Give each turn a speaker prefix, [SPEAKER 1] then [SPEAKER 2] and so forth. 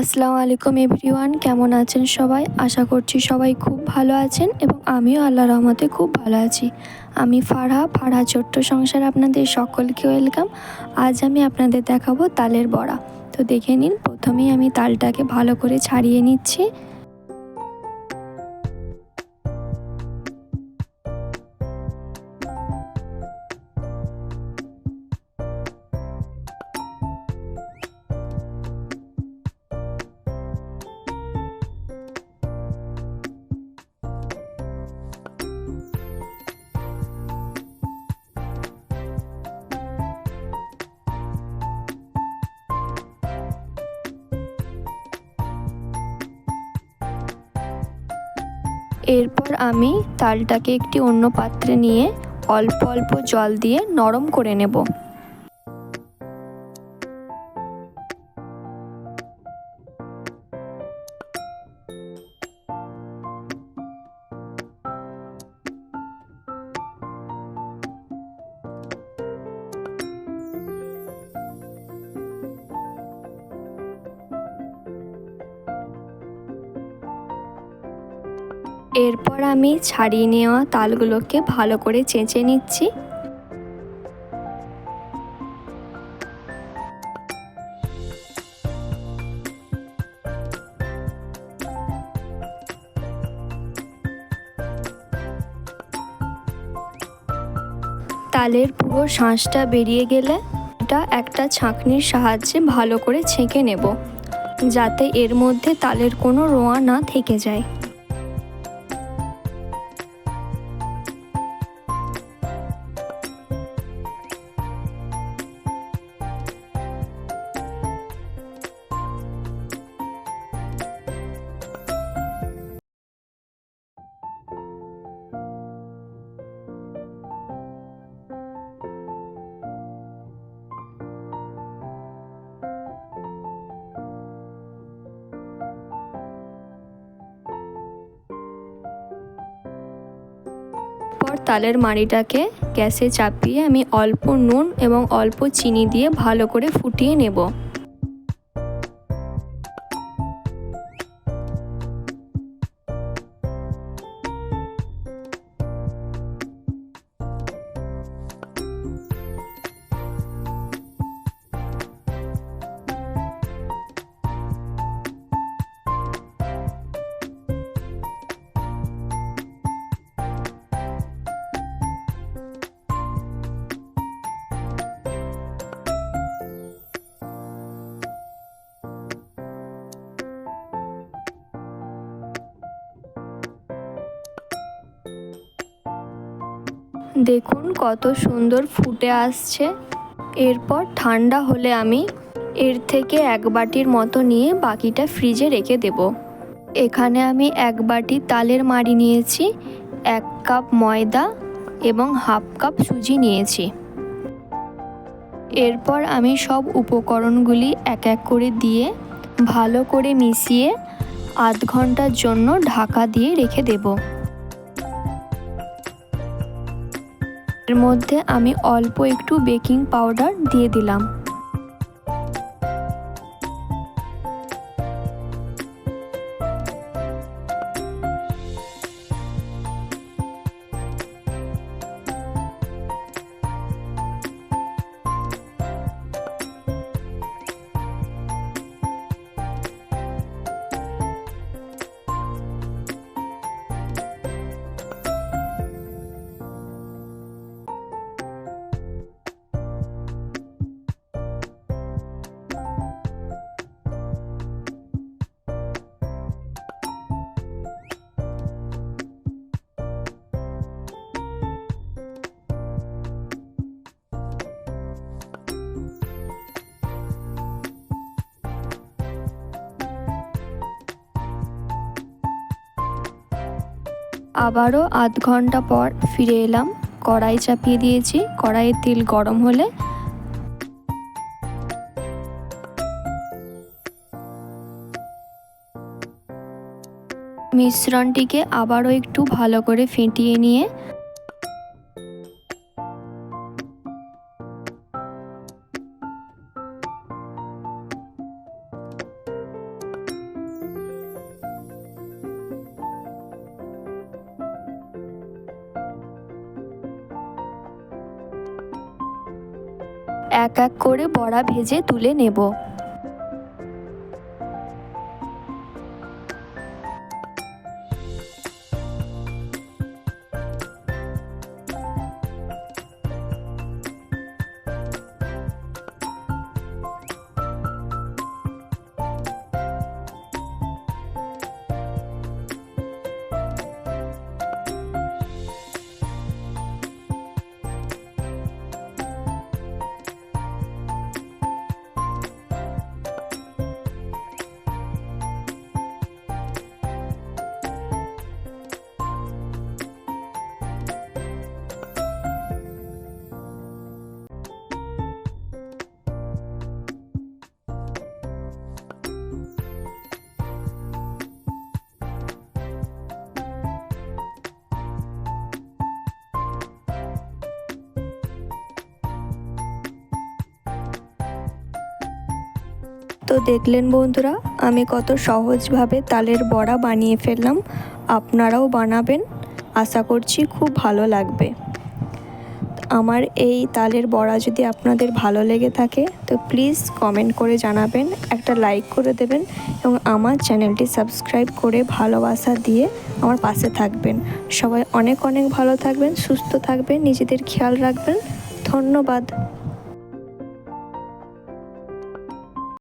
[SPEAKER 1] আসসালামু আলাইকুম এভরিওয়ান, কেমন আছেন সবাই? আশা করছি সবাই খুব ভালো আছেন এবং আমিও আল্লাহ রহমতে খুব ভালো আছি। আমি ফারহা ফারহা ছোট্ট সংসার আপনাদের সকলকে ওয়েলকাম। আজ আমি আপনাদের দেখাবো তালের বড়া। তো দেখে নিন, প্রথমেই আমি তালটাকে ভালো করে ছাড়িয়ে নিচ্ছি। এরপর আমি তালটাকে একটি অন্য পাত্রে নিয়ে অল্প অল্প জল দিয়ে নরম করে নেব। এরপর আমি ছাড়িয়ে নেওয়া তালগুলোকে ভালো করে চেঁচে নিচ্ছি। তালের পুরো শাঁসটা বেরিয়ে গেলে এটা একটা ছাঁকনির সাহায্যে ভালো করে ছেঁকে নেব, যাতে এর মধ্যে তালের কোনো রোয়া না থেকে যায়। পর তালের মাড়িটাকে গ্যাসে চাপিয়ে আমি অল্প নুন এবং অল্প চিনি দিয়ে ভালো করে ফুটিয়ে নেব। দেখুন কত সুন্দর ফুটে আসছে। এরপর ঠান্ডা হলে আমি এর থেকে এক বাটির মতো নিয়ে বাকিটা ফ্রিজে রেখে দেব। এখানে আমি এক বাটি তালের মাড়ি নিয়েছি, এক কাপ ময়দা এবং হাফ কাপ সুজি নিয়েছি। এরপর আমি সব উপকরণগুলি এক এক করে দিয়ে ভালো করে মিশিয়ে আধ ঘণ্টার জন্য ঢাকা দিয়ে রেখে দেবো। এর মধ্যে আমি অল্প একটু বেকিং পাউডার দিয়ে দিলাম। আবারও আধ ঘণ্টা পর ফিরে এলাম। কড়াই চাপিয়ে দিয়েছি। কড়াইয়ের তেল গরম হলে মিশ্রণটিকে আবারও একটু ভালো করে ফেটিয়ে নিয়ে এক এক করে বড়া ভেজে তুলে নেব। তো দেখলেন বন্ধুরা, আমি কত সহজভাবে তালের বড়া বানিয়ে ফেললাম। আপনারাও বানাবেন। আশা করছি খুব ভালো লাগবে। আমার এই তালের বড়া যদি আপনাদের ভালো লেগে থাকে, তো প্লিজ কমেন্ট করে জানাবেন, একটা লাইক করে দেবেন এবং আমার চ্যানেলটি সাবস্ক্রাইব করে ভালোবাসা দিয়ে আমার পাশে থাকবেন। সবাই অনেক অনেক ভালো থাকবেন, সুস্থ থাকবেন, নিজেদের খেয়াল রাখবেন। ধন্যবাদ।